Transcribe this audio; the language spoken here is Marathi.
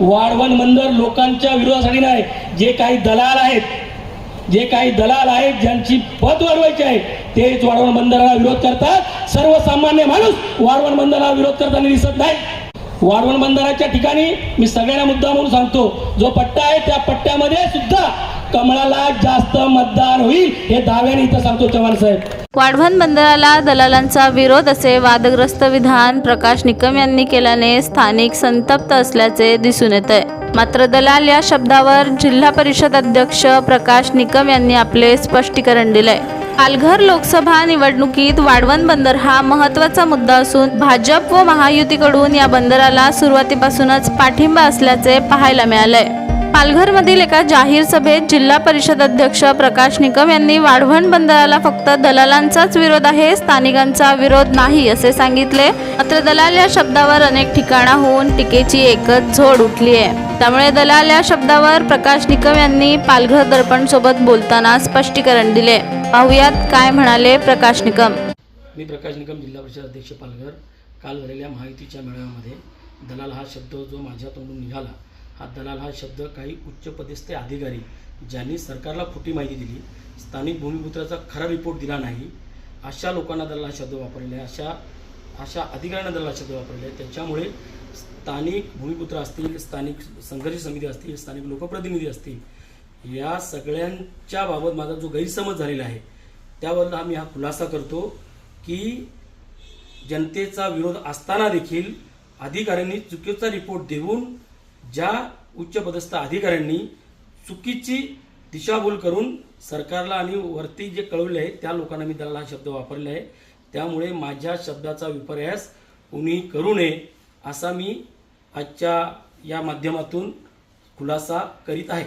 वाढवण बंदर लोकांच्या विरोधासाठी नाही. जे काही दलाल आहेत जे काही दलाल आहेत ज्यांची पद वाढवायची आहे तेच वाढवण बंदराला विरोध करतात. सर्वसामान्य माणूस वाढवण बंदराला विरोध करताना दिसत नाही. वाढवण बंदराच्या ठिकाणी मी सगळ्यांना मुद्दा म्हणून सांगतो जो पट्टा आहे त्या पट्ट्यामध्ये सुद्धा कमळाला जास्त मतदान होईल हे दाव्याने इथं सांगतो चव्हाण साहेब. वाढवण बंदराला दलालांचा विरोध असे वादग्रस्त विधान प्रकाश निकम यांनी केल्याने स्थानिक संतप्त असल्याचे दिसून येत आहे मात्र दलाल या शब्दावर जिल्हा परिषद अध्यक्ष प्रकाश निकम यांनी आपले स्पष्टीकरण दिलंय. पालघर लोकसभा निवडणुकीत वाढवण बंदर हा महत्त्वाचा मुद्दा असून भाजप व महायुतीकडून या बंदराला सुरुवातीपासूनच पाठिंबा असल्याचे पाहायला मिळालंय. पालघरमधील एका जाहीर सभेत जिल्हा परिषद अध्यक्ष प्रकाश निकम यांनी वाढवण बंदराला फक्त दलालांचाच विरोध आहे स्थानिकांचा विरोध नाही असे सांगितले. मात्र दलाल या शब्दावर अनेक ठिकाणा होऊन टीकेची एकच झोड उठली आहे. त्यामुळे दलाल या शब्दावर प्रकाश निकम यांनी पालघर दर्पण सोबत बोलताना स्पष्टीकरण दिले. पाहुयात काय म्हणाले प्रकाश निकम. मी प्रकाश निकम जिल्हा परिषद अध्यक्ष पालघर. काल झालेल्या माहितीच्या मेळाव्यामध्ये दलाल हा शब्द जो माझ्या तोंडून निघाला हा दलाल हा शब्द काही उच्चपदस्थ अधिकारी ज्यांनी सरकारला खोटी माहिती दिली स्थानिक भूमिपुत्राचा खरा रिपोर्ट दिला नाही अशा लोकांना दलाल हा शब्द वापरलेला आहे अशा अशा अधिकाऱ्यांना दलाल हा शब्द वापरलेला आहे त्याच्यामुळे स्थानिक भूमिपुत्र असतील स्थानिक संघर्ष समिती असतील स्थानिक लोकप्रतिनिधी असतील या सगळ्यांच्या बाबत माझा जो गैरसमज झालेला आहे त्यावर आम्ही हा खुलासा करतो की जनतेचा विरोध असताना देखील अधिकाऱ्यांनी चुकीचा रिपोर्ट देऊन ज्या उच्चपदस्थ अधिकाऱ्यांनी चुकीची दिशाभूल करून सरकारला आणि वरती जे कळवले आहे त्या लोकांना मी दलाल हा शब्द वापरला आहे. त्यामुळे माझ्या शब्दाचा विपर्यास कुणी करू नये असा मी आजच्या या माध्यमातून खुलासा करीत आहे.